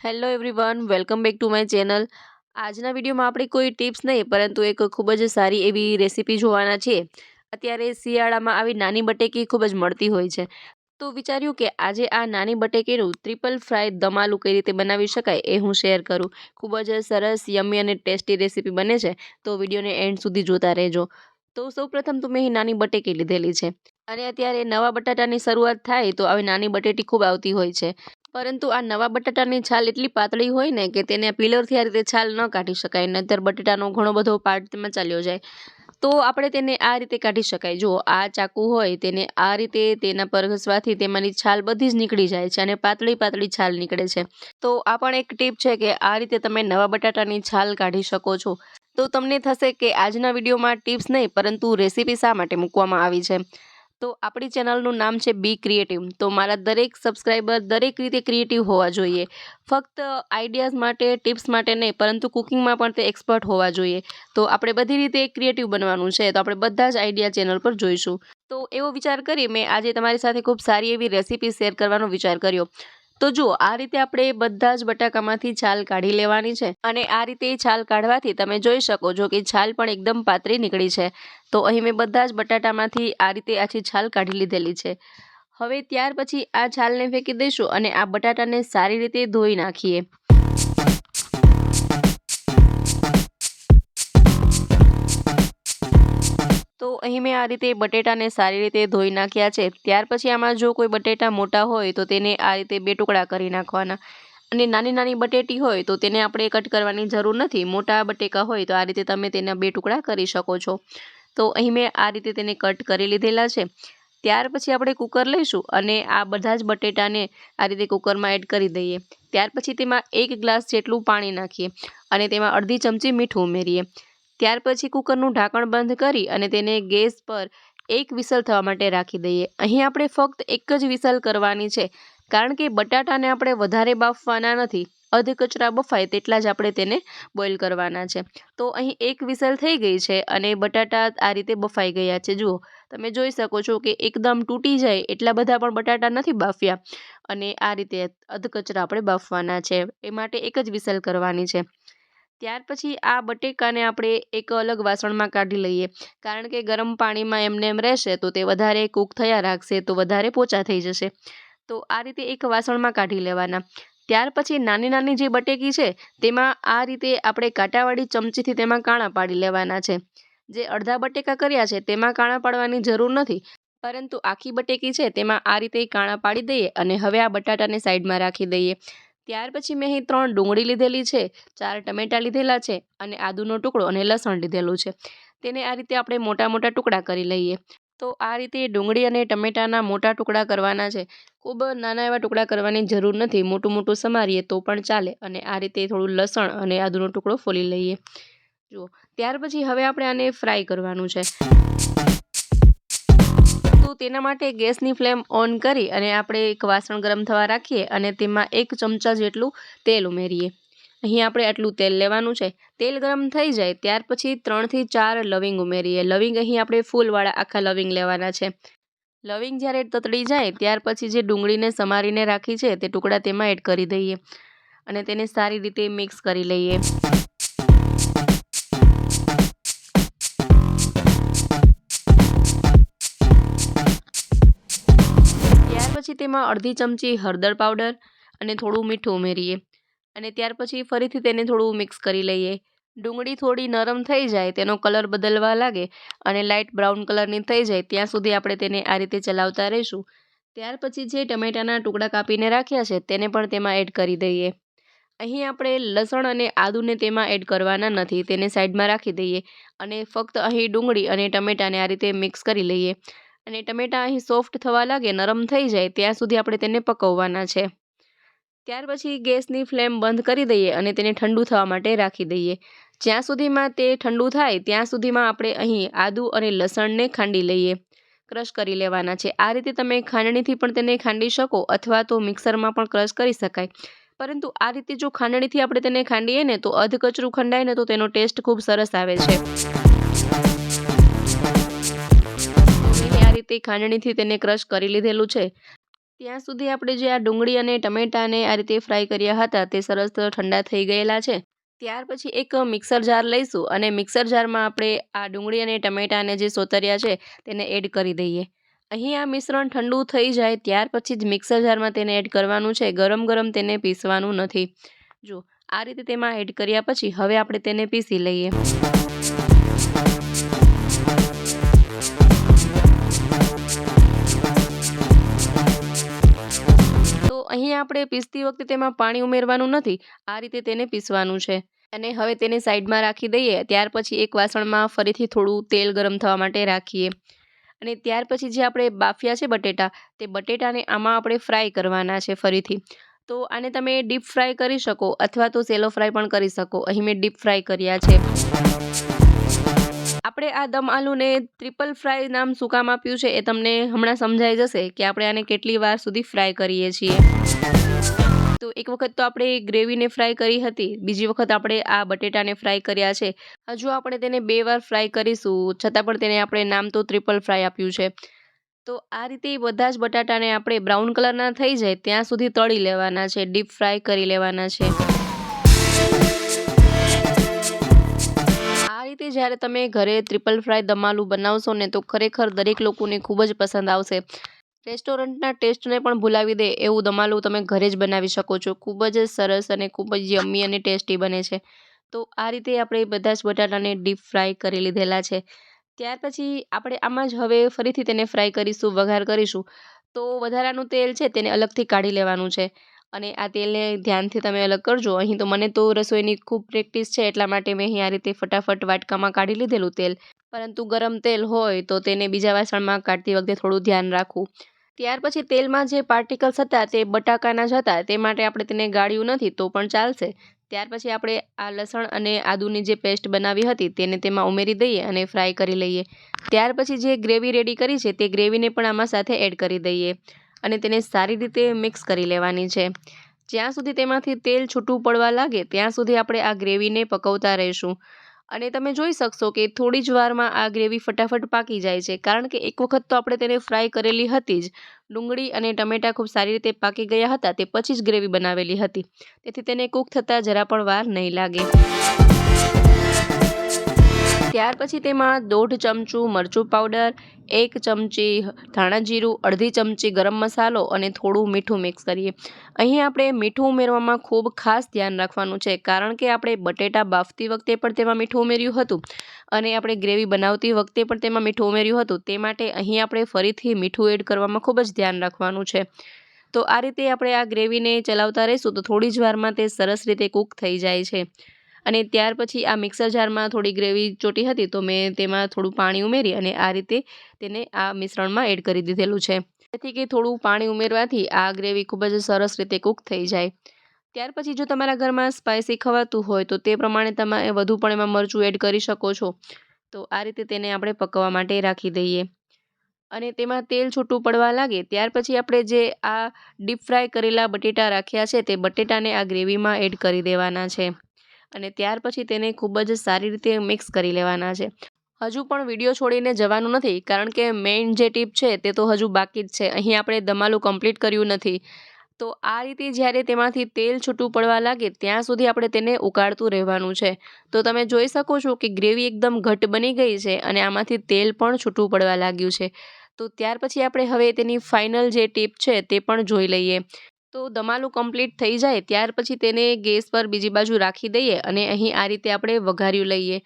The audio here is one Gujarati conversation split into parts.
Hello everyone welcome back to my channel આજના વિડીયોમાં આપણે કોઈ ટિપ્સ નહીં, પરંતુ એક ખૂબ જ સારી એવી રેસીપી જોવાના છીએ. અત્યારે શિયાળામાં આવી નાની બટેકી ખૂબ જ મળતી હોય છે. તો વિચાર્યું કે આજે આ નાની બટેકીનું ટ્રિપલ ફ્રાય દમાલું કઈ રીતે બનાવી શકાય એ હું શેર કરું. ખૂબ જ સરસ યમી અને ટેસ્ટી રેસીપી બને છે. તો વિડીયોને એન્ડ સુધી જોતા રહેજો. તો સૌપ્રથમ તો મેં નાની બટેકી લીધેલી છે. અને અત્યારે નવા બટાટાની શરૂઆત થાય તો આવી નાની બટેટી ખૂબ આવતી હોય છે. પરંતુ આ નવા બટાટાની છાલ એટલી પાતળી હોય ને કે તેને પિલરથી આ રીતે છાલ ન કાઢી શકાય, નહીંતર બટાટાનો ઘણો બધો પાર્ટ તેમાં ચાલ્યો જાય. તો આપણે તેને આ રીતે કાઢી શકાય. જો આ ચાકુ હોય તેને આ રીતે તેના પર ઘસવાથી તેમાંની છાલ બધી જ નીકળી જાય છે અને પાતળી પાતળી છાલ નીકળે છે. તો આ પણ એક ટીપ છે કે આ રીતે તમે નવા બટાટાની છાલ કાઢી શકો છો. તો તમને થશે કે આજના વિડીયોમાં ટિપ્સ નહીં, પરંતુ રેસીપી શા માટે મૂકવામાં આવી છે? તો આપણી ચેનલનું નામ છે બી ક્રિએટિવ. તો મારા દરેક સબસ્ક્રાઈબર દરેક રીતે ક્રિએટિવ હોવા જોઈએ. ફક્ત આઈડિયાઝ માટે, ટિપ્સ માટે નહીં, પરંતુ કુકિંગમાં પણ તે એક્સપર્ટ હોવા જોઈએ. તો આપણે બધી રીતે ક્રિએટિવ બનવાનું છે, તો આપણે બધા જ આઈડિયા ચેનલ પર જોઈશું. તો એવો વિચાર કરી મેં આજે તમારી સાથે ખૂબ સારી એવી રેસીપી શેર કરવાનો વિચાર કર્યો. તો જુઓ, આ રીતે આપણે બધા જ બટાકામાંથી છાલ કાઢી લેવાની છે અને આ રીતે છાલ કાઢવાથી તમે જોઈ શકો છો કે છાલ પણ એકદમ પાતળી નીકળી છે. તો અહીં મેં બધા જ બટાટામાંથી આ રીતે આછી છાલ કાઢી લીધેલી છે. હવે ત્યાર પછી આ છાલને ફેંકી દઈશું અને આ બટાટાને સારી રીતે ધોઈ નાખીએ. તો અહીં મેં આ રીતે બટેટાને સારી રીતે ધોઈ નાખ્યા છે. ત્યાર પછી આમાં જો કોઈ બટેટા મોટા હોય તો તેને આ રીતે બે ટુકડા કરી નાખવાના. અને નાની નાની બટેટી હોય તો તેને આપણે કટ કરવાની જરૂર નથી. મોટા બટેકા હોય તો આ રીતે તમે તેના બે ટુકડા કરી શકો છો. તો અહીં મેં આ રીતે તેને કટ કરી લીધેલા છે. ત્યાર પછી આપણે કુકર લઈશું અને આ બધા જ બટેટાને આ રીતે કુકરમાં એડ કરી દઈએ. ત્યાર પછી તેમાં એક ગ્લાસ જેટલું પાણી નાખીએ અને તેમાં અડધી ચમચી મીઠું ઉમેરીએ. ત્યાર પછી કુકરનું ઢાંકણ બંધ કરી અને તેને ગેસ પર એક વિસલ થવા માટે રાખી દઈએ. અહીં આપણે ફક્ત એક જ વિસલ કરવાની છે, કારણ કે બટાટાને આપણે વધારે બાફવાના નથી. અધ કચરા બફાય તેટલા જ આપણે તેને બોઇલ કરવાના છે. તો અહીં એક વિસલ થઈ ગઈ છે અને બટાટા આ રીતે બફાઈ ગયા છે. જુઓ, તમે જોઈ શકો છો કે એકદમ તૂટી જાય એટલા બધા પણ બટાટા નથી બાફ્યા અને આ રીતે અધ કચરા આપણે બાફવાના છે. એ માટે એક જ વિસલ કરવાની છે. ત્યાર પછી આ બટેકાને આપણે એક અલગ વાસણમાં કાઢી લઈએ. કારણ કે ગરમ પાણીમાં એમને એમ રહેશે તો તે વધારે કૂક થયા રાખશે તો વધારે પોચા થઈ જશે. તો આ રીતે એક વાસણમાં કાઢી લેવાના. ત્યાર પછી નાની નાની જે બટેકી છે તેમાં આ રીતે આપણે કાંટાવાળી ચમચીથી તેમાં કાણા પાડી લેવાના છે. જે અડધા બટેકા કર્યા છે તેમાં કાણા પાડવાની જરૂર નથી. પરંતુ આખી બટેકી છે તેમાં આ રીતે કાણા પાડી દઈએ અને હવે આ બટાટાને સાઈડમાં રાખી દઈએ. ત્યાર પછી મેં અહીં ત્રણ ડુંગળી લીધેલી છે, ચાર ટમેટાં લીધેલા છે અને આદુનો ટુકડો અને લસણ લીધેલું છે. તેને આ રીતે આપણે મોટા મોટા ટુકડા કરી લઈએ. તો આ રીતે ડુંગળી અને ટમેટાના મોટા ટુકડા કરવાના છે. ખૂબ નાના એવા ટુકડા કરવાની જરૂર નથી, મોટું મોટું સમારીએ તો પણ ચાલે અને આ રીતે થોડું લસણ અને આદુનો ટુકડો ફોલી લઈએ. જુઓ, ત્યાર પછી હવે આપણે આને ફ્રાય કરવાનું છે. તો તેના માટે ગેસની ફ્લેમ ઓન કરી અને આપણે એક વાસણ ગરમ થવા રાખીએ અને તેમાં એક ચમચા જેટલું તેલ ઉમેરીએ. અહીં આપણે આટલું તેલ લેવાનું છે. તેલ ગરમ થઈ જાય ત્યાર પછી ત્રણથી ચાર લવિંગ ઉમેરીએ. લવિંગ અહીં આપણે ફૂલવાળા આખા લવિંગ લેવાના છે. લવિંગ જ્યારે તતડી જાય ત્યાર પછી જે ડુંગળીને સમારીને રાખી છે તે ટુકડા તેમાં એડ કરી દઈએ અને તેને સારી રીતે મિક્સ કરી લઈએ. પછી તેમાં અડધી ચમચી હળદર પાવડર અને થોડું મીઠું ઉમેરીએ. અને ત્યાર પછી ફરીથી તેને થોડું મિક્સ કરી લઈએ. ડુંગળી થોડી નરમ થઈ જાય, તેનો કલર બદલવા લાગે અને લાઇટ બ્રાઉન કલરની થઈ જાય, ત્યાં સુધી આપણે તેને આ રીતે ચલાવતા રહીશું. ત્યાર પછી જે ટમેટાના ટુકડા કાપીને રાખ્યા છે, તેને પણ તેમાં એડ કરી દઈએ. અહીં આપણે લસણ અને આદુને તેમાં એડ કરવાના નથી, તેને સાઈડમાં રાખી દઈએ અને ફક્ત અહીં ડુંગળી અને ટમેટાને આ રીતે મિક્સ કરી લઈએ. અને ટમેટાં અહીં સોફ્ટ થવા લાગે, નરમ થઈ જાય, ત્યાં સુધી આપણે તેને પકવવાના છે. ત્યાર પછી ગેસની ફ્લેમ બંધ કરી દઈએ અને તેને ઠંડુ થવા માટે રાખી દઈએ. જ્યાં સુધીમાં તે ઠંડુ થાય, ત્યાં સુધીમાં આપણે અહીં આદુ અને લસણને ખાંડી લઈએ. ક્રશ કરી લેવાના છે. આ રીતે તમે ખાંડણીથી પણ તેને ખાંડી શકો અથવા તો મિક્સરમાં પણ ક્રશ કરી શકાય. પરંતુ આ રીતે જો ખાંડણીથી આપણે તેને ખાંડીએ ને તો અધકચરું ખંડાય ને તો તેનો ટેસ્ટ ખૂબ સરસ આવે છે. રીતે ખાંડણીથી તેને ક્રશ કરી લીધેલું છે. ત્યાં સુધી આપણે જે આ ડુંગળી અને ટમેટાને આ રીતે ફ્રાય કર્યા હતા તે સરસ ઠંડા થઈ ગયેલા છે. ત્યાર પછી એક મિક્સર જાર લઈશું અને મિક્સર જારમાં આપણે આ ડુંગળી અને ટમેટાને જે સોતર્યા છે તેને એડ કરી દઈએ. અહીં આ મિશ્રણ ઠંડુ થઈ જાય ત્યાર પછી જ મિક્સર જારમાં તેને એડ કરવાનું છે. ગરમ ગરમ તેને પીસવાનું નથી. જો, આ રીતે તેમાં એડ કર્યા પછી હવે આપણે તેને પીસી લઈએ. અહીં આપણે પીસતી વખતે તેમાં પાણી ઉમેરવાનું નથી, આ રીતે તેને પીસવાનું છે. અને હવે તેને સાઈડમાં રાખી દઈએ, ત્યાર પછી એક વાસણમાં ફરીથી થોડું તેલ ગરમ થવા માટે રાખીએ. અને ત્યાર પછી જે આપણે બાફ્યા છે બટેટા, તે બટેટાને આમાં આપણે ફ્રાય કરવાના છે ફરીથી. તો આને તમે ડીપ ફ્રાય કરી શકો અથવા તો સેલો ફ્રાય પણ કરી શકો. અહીં મેં ડીપ ફ્રાય કર્યા છે. આપણે આ દમ આલુને ટ્રિપલ ફ્રાય નામ શું કામ આપ્યું છે એ તમને હમણાં સમજાઈ જશે કે આપણે આને કેટલી વાર સુધી ફ્રાય કરીએ છીએ. તો એક વખત તો આપણે ગ્રેવીને ફ્રાય કરી હતી, બીજી વખત આપણે આ બટેટાને ફ્રાય કર્યા છે. હજુ આપણે તેને બે વાર ફ્રાય કરીશું, છતાં પણ તેને આપણે નામ તો ટ્રિપલ ફ્રાય આપ્યું છે. તો આ રીતે બધા જ બટાટાને આપણે બ્રાઉન કલરના થઈ જાય, ત્યાં સુધી તળી લેવાના છે ડીપ ફ્રાય કરી લેવાના છે. જ્યારે તમે ઘરે ટ્રિપલ ફ્રાય દમાલું બનાવશો ને તો ખરેખર દરેક લોકોને ખૂબ જ પસંદ આવશે. રેસ્ટોરન્ટના ટેસ્ટને પણ ભૂલાવી દે એવું દમાલું તમે ઘરે જ બનાવી શકો છો. ખૂબ જ સરસ અને ખૂબ જ યમ્મી અને ટેસ્ટી બને છે. તો આ રીતે આપણે બધા જ બટાટાને ડીપ ફ્રાય કરી લીધેલા છે. ત્યાર પછી આપણે આમાં જ હવે ફરીથી તેને ફ્રાય કરીશું, વઘાર કરીશું. તો વધારાનું તેલ છે તેને અલગથી કાઢી લેવાનું છે. અને આ તેલને ધ્યાનથી તમે અલગ કરજો. અહીં તો મને તો રસોઈની ખૂબ પ્રેક્ટિસ છે, એટલા માટે મેં અહીં આ રીતે ફટાફટ વાટકામાં કાઢી લીધેલું તેલ. પરંતુ ગરમ તેલ હોય તો તેને બીજા વાસણમાં કાઢતી વખતે થોડું ધ્યાન રાખવું. ત્યાર પછી તેલમાં જે પાર્ટિકલ્સ હતા તે બટાકાના જ હતા. તે માટે આપણે તેને ગાળ્યું નથી તો પણ ચાલશે. ત્યાર પછી આપણે આ લસણ અને આદુની જે પેસ્ટ બનાવી હતી તેને તેમાં ઉમેરી દઈએ અને ફ્રાય કરી લઈએ. ત્યાર પછી જે ગ્રેવી રેડી કરી છે તે ગ્રેવીને પણ આમાં સાથે એડ કરી દઈએ. અને તેને સારી રીતે મિક્સ કરી લેવાની છે. જ્યાં સુધી તેમાંથી તેલ છૂટું પડવા લાગે, ત્યાં સુધી આપણે આ ગ્રેવીને પકવતા રહીશું. અને તમે જોઈ શકશો કે થોડી જ વારમાં આ ગ્રેવી ફટાફટ પાકી જાય છે, કારણ કે એક વખત તો આપણે તેને ફ્રાય કરેલી હતી જ. ડુંગળી અને ટમેટાં ખૂબ સારી રીતે પાકી ગયા હતા, તે પછી જ ગ્રેવી બનાવેલી હતી. તેથી તેને કૂક થતાં જરા પણ વાર નહીં લાગે. ત્યાર પછી તેમાં દોઢ ચમચું મરચું પાવડર એક ચમચી ધાણા જીરું, અડધી ચમચી ગરમ મસાલો અને થોડું મીઠું મિક્સ કરીએ. અહીં આપણે મીઠું ઉમેરવામાં ખૂબ ખાસ ધ્યાન રાખવાનું છે, કારણ કે આપણે બટેટા બાફતી વખતે પણ તેમાં મીઠું ઉમેર્યું હતું અને આપણે ગ્રેવી બનાવતી વખતે પણ તેમાં મીઠું ઉમેર્યું હતું. તે માટે અહીં આપણે ફરીથી મીઠું એડ કરવામાં ખૂબ જ ધ્યાન રાખવાનું છે. તો આ રીતે આપણે આ ગ્રેવીને ચલાવતા રહીશું તો થોડી જ વારમાં તે સરસ રીતે કૂક થઈ જાય છે. અને ત્યાર પછી આ મિક્સર જારમાં થોડી ગ્રેવી ચોટી હતી તો મેં તેમાં થોડું પાણી ઉમેરી અને આ રીતે તેને આ મિશ્રણમાં એડ કરી દીધેલું છે. જેથી કે થોડું પાણી ઉમેરવાથી આ ગ્રેવી ખૂબ જ સરસ રીતે કૂક થઈ જાય. ત્યાર પછી જો તમારા ઘરમાં સ્પાઇસી ખવાતું હોય તો તે પ્રમાણે તમે વધુ પણ એમાં મરચું એડ કરી શકો છો. તો આ રીતે તેને આપણે પકવવા માટે રાખી દઈએ. અને તેમાં તેલ છૂટું પડવા લાગે ત્યાર પછી આપણે જે આ ડીપ ફ્રાય કરેલા બટેટા રાખ્યા છે તે બટેટાને આ ગ્રેવીમાં એડ કરી દેવાના છે. અને ત્યાર પછી તેને ખૂબ જ સારી રીતે મિક્સ કરી લેવાના છે. હજુ પણ વીડિયો છોડીને જવાનું નથી, કારણ કે મેઇન જે ટીપ છે તે તો હજુ બાકી જ છે. અહીં આપણે દમાલું કમ્પ્લીટ કર્યું નથી. તો આ રીતે જ્યારે તેમાંથી તેલ છૂટું પડવા લાગે, ત્યાં સુધી આપણે તેને ઉકાળતું રહેવાનું છે. તો તમે જોઈ શકો છો કે ગ્રેવી એકદમ ઘટ બની ગઈ છે અને આમાંથી તેલ પણ છૂટું પડવા લાગ્યું છે. તો ત્યાર પછી આપણે હવે તેની ફાઇનલ જે ટીપ છે તે પણ જોઈ લઈએ. તો દમાલું કમ્પ્લીટ થઈ જાય, ત્યાર પછી તેને ગેસ પર બીજી બાજુ રાખી દઈએ અને અહીં આ રીતે આપણે વઘાર્યું લઈએ.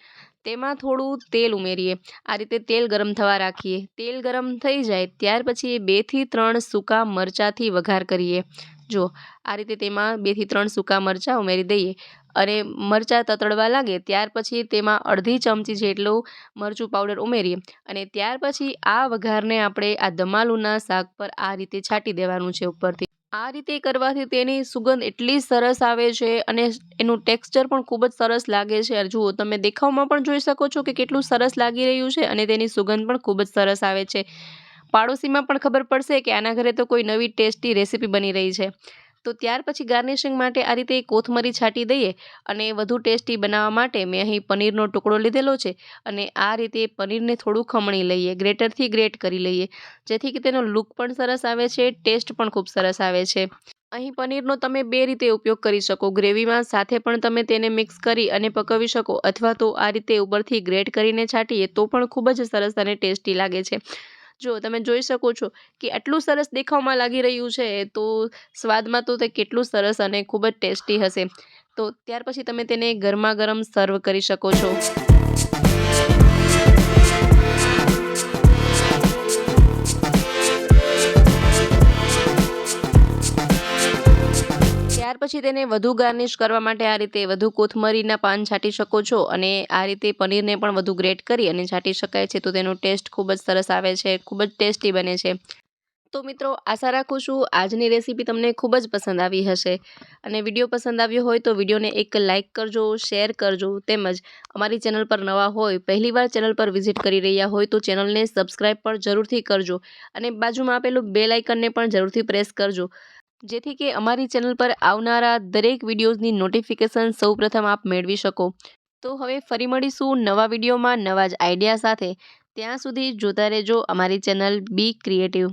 તેમાં થોડું તેલ ઉમેરીએ. આ રીતે તેલ ગરમ થવા રાખીએ. તેલ ગરમ થઈ જાય, ત્યાર પછી બેથી ત્રણ સૂકા મરચાંથી વઘાર કરીએ. જો, આ રીતે તેમાં બેથી ત્રણ સૂકા મરચાં ઉમેરી દઈએ અને મરચાં તતડવા લાગે, ત્યાર પછી તેમાં અડધી ચમચી જેટલું મરચું પાવડર ઉમેરીએ અને ત્યાર પછી આ વઘારને આપણે આ દમાલુના શાક પર આ રીતે છાંટી દેવાનું છે ઉપરથી. આ રીતે કરવાથી તેની સુગંધ એટલી સરસ આવે છે અને એનું ટેક્સચર પણ ખૂબ જ સરસ લાગે છે. જુઓ, તમે દેખાવમાં પણ જોઈ શકો છો કે કેટલું સરસ લાગી રહ્યું છે અને તેની સુગંધ પણ ખૂબ જ સરસ આવે છે. પાડોશીમાં પણ ખબર પડશે કે આના ઘરે તો કોઈ નવી ટેસ્ટી રેસીપી બની રહી છે. તો ત્યાર પછી ગાર્નિશિંગ માટે આ રીતે કોથમરી છાંટી દઈએ અને વધુ ટેસ્ટી બનાવવા માટે મેં અહીં પનીરનો ટુકડો લીધેલો છે અને આ રીતે પનીરને થોડું ખમણી લઈએ, ગ્રેટરથી ગ્રેટ કરી લઈએ. જેથી કે તેનો લુક પણ સરસ આવે છે, ટેસ્ટ પણ ખૂબ સરસ આવે છે. અહીં પનીરનો તમે બે રીતે ઉપયોગ કરી શકો. ગ્રેવીમાં સાથે પણ તમે તેને મિક્સ કરી અને પકવી શકો અથવા તો આ રીતે ઉપરથી ગ્રેટ કરીને છાંટીએ તો પણ ખૂબ જ સરસ અને ટેસ્ટી લાગે છે. જો તમે જોઈ શકો છો કે આટલું સરસ દેખાવમાં લાગી રહ્યું છે, તો સ્વાદમાં તો તે કેટલું સરસ અને ખૂબ જ ટેસ્ટી હશે. તો ત્યાર પછી તમે તેને ગરમા ગરમ સર્વ કરી શકો છો. પછી તેને વધુ ગાર્નિશ કરવા માટે આ રીતે વધુ કોથમરીના પાન છાંટી શકો છો અને આ રીતે પનીરને પણ વધુ ગ્રેટ કરી અને છાંટી શકાય છે. તો તેનો ટેસ્ટ ખૂબ જ સરસ આવે છે, ખૂબ જ ટેસ્ટી બને છે. તો મિત્રો, આશા રાખું છું આજની રેસીપી તમને ખૂબ જ પસંદ આવી હશે. અને વીડિયો પસંદ આવ્યો હોય તો વિડીયોને એક લાઇક કરજો, શેર કરજો તેમજ અમારી ચેનલ પર નવા હોય પહેલીવાર ચેનલ પર વિઝિટ કરી રહ્યા હોય તો ચેનલને સબસ્ક્રાઈબ પણ જરૂરથી કરજો અને બાજુમાં આપેલું બેલ આઇકનને પણ જરૂરથી પ્રેસ કરજો. જેથી કે અમારી ચેનલ પર આવનારા દરેક વિડીયોઝની નોટિફિકેશન સૌપ્રથમ આપ મેળવી શકો. તો હવે ફરી મળીશું નવા વિડીયોમાં નવા જ આઈડિયા સાથે. ત્યાં સુધી જોતા રહેજો અમારી ચેનલ બી ક્રિએટિવ